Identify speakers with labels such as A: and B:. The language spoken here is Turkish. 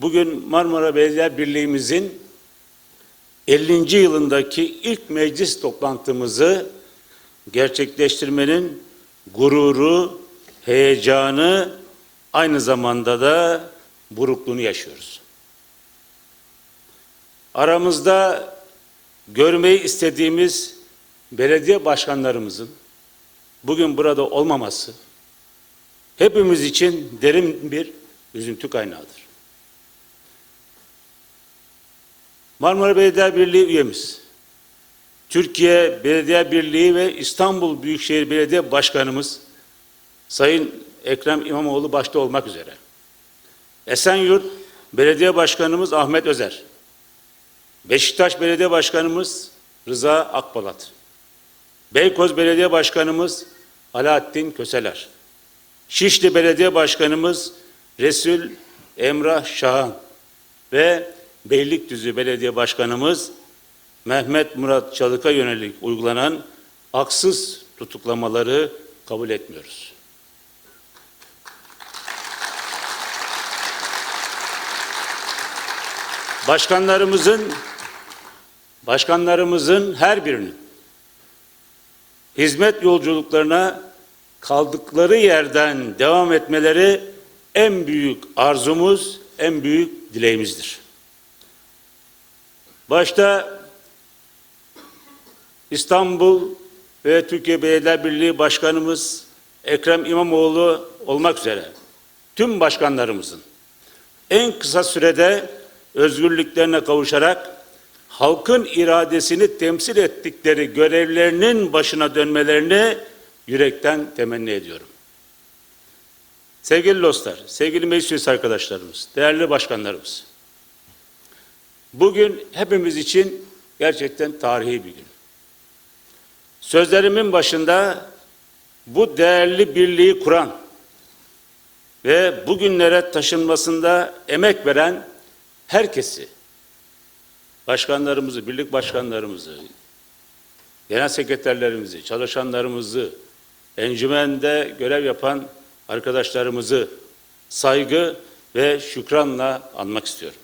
A: Bugün Marmara Belediye Birliği'mizin 50. yılındaki ilk meclis toplantımızı gerçekleştirmenin gururu, heyecanı, aynı zamanda da burukluğunu yaşıyoruz. Aramızda görmeyi istediğimiz belediye başkanlarımızın bugün burada olmaması hepimiz için derin bir üzüntü kaynağıdır. Marmara Belediye Birliği üyemiz, Türkiye Belediye Birliği ve İstanbul Büyükşehir Belediye Başkanımız Sayın Ekrem İmamoğlu başta olmak üzere. Esenyurt Belediye Başkanımız Ahmet Özer. Beşiktaş Belediye Başkanımız Rıza Akbalat. Beykoz Belediye Başkanımız Alaaddin Köseler. Şişli Belediye Başkanımız Resul Emrah Şahan ve Beylikdüzü Belediye Başkanımız Mehmet Murat Çalık'a yönelik uygulanan haksız tutuklamaları kabul etmiyoruz. Başkanlarımızın başkanlarımızın her birinin hizmet yolculuklarına kaldıkları yerden devam etmeleri en büyük arzumuz, en büyük dileğimizdir. Başta İstanbul ve Türkiye Belediye Birliği Başkanımız Ekrem İmamoğlu olmak üzere tüm başkanlarımızın en kısa sürede özgürlüklerine kavuşarak halkın iradesini temsil ettikleri görevlerinin başına dönmelerini yürekten temenni ediyorum. Sevgili dostlar, sevgili meclis arkadaşlarımız, değerli başkanlarımız. Bugün hepimiz için gerçekten tarihi bir gün. Sözlerimin başında bu değerli birliği kuran ve bugünlere taşınmasında emek veren herkesi, başkanlarımızı, birlik başkanlarımızı, genel sekreterlerimizi, çalışanlarımızı, encümende görev yapan arkadaşlarımızı saygı ve şükranla anmak istiyorum.